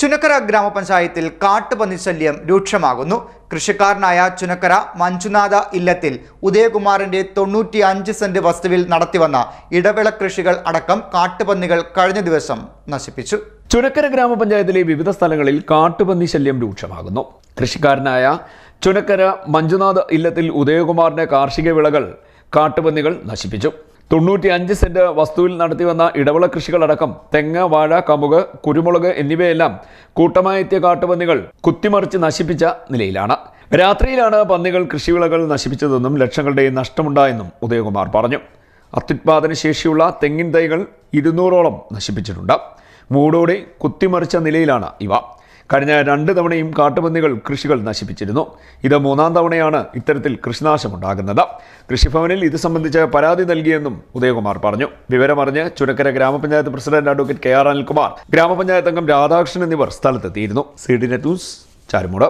ചുനക്കര ഗ്രാമപഞ്ചായത്തിൽ കാട്ടുപന്നി ശല്യം രൂക്ഷമാകുന്നു. കൃഷിക്കാരനായ ചുനക്കര മഞ്ജുനാഥ ഇല്ലത്തിൽ ഉദയകുമാറിന്റെ തൊണ്ണൂറ്റി അഞ്ച് സെന്റ് വസ്തുവിൽ നടത്തിവന്ന ഇടവിള കൃഷികൾ അടക്കം കാട്ടുപന്നികൾ കഴിഞ്ഞ ദിവസം നശിപ്പിച്ചു. ചുനക്കര ഗ്രാമപഞ്ചായത്തിലെ വിവിധ സ്ഥലങ്ങളിൽ കാട്ടുപന്നി ശല്യം രൂക്ഷമാകുന്നു. കൃഷിക്കാരനായ ചുനക്കര മഞ്ജുനാഥ ഇല്ലത്തിൽ ഉദയകുമാറിന്റെ കാർഷിക വിളകൾ കാട്ടുപന്നികൾ നശിപ്പിച്ചു. തൊണ്ണൂറ്റി അഞ്ച് സെന്റ് വസ്തുവിൽ നടത്തിവന്ന ഇടവിള കൃഷികളടക്കം തെങ്ങ് വാഴ കമുക് കുരുമുളക് എന്നിവയെല്ലാം കൂട്ടമായി എത്തിയ കാട്ടുപന്നികൾ കുത്തിമറിച്ച് നശിപ്പിച്ച നിലയിലാണ്. രാത്രിയിലാണ് പന്നികൾ കൃഷിവിളകൾ നശിപ്പിച്ചതെന്നും ലക്ഷങ്ങളുടെ നഷ്ടമുണ്ടായെന്നും ഉദയകുമാർ പറഞ്ഞു. അത്യുത്പാദന ശേഷിയുള്ള തെങ്ങിൻ തൈകൾ ഇരുന്നൂറോളം നശിപ്പിച്ചിട്ടുണ്ട്. മൂടോടെ കുത്തിമറിച്ച നിലയിലാണ് ഇവ. കഴിഞ്ഞ രണ്ട് തവണയും കാട്ടുപന്നികൾ കൃഷികൾ നശിപ്പിച്ചിരുന്നു. ഇത് മൂന്നാം തവണയാണ് ഇത്തരത്തിൽ കൃഷിനാശമുണ്ടാകുന്നത്. കൃഷിഭവനിൽ ഇത് സംബന്ധിച്ച് പരാതി നൽകിയെന്നും ഉദയകുമാർ പറഞ്ഞു. വിവരമറിഞ്ഞ് Chunakkara grama panchayat president advocate K R Anilkumar grama panchayat അംഗം രാധാകൃഷ്ണൻ എന്നിവർ സ്ഥലത്തെത്തിയിരുന്നു. C D net news Charummoodu.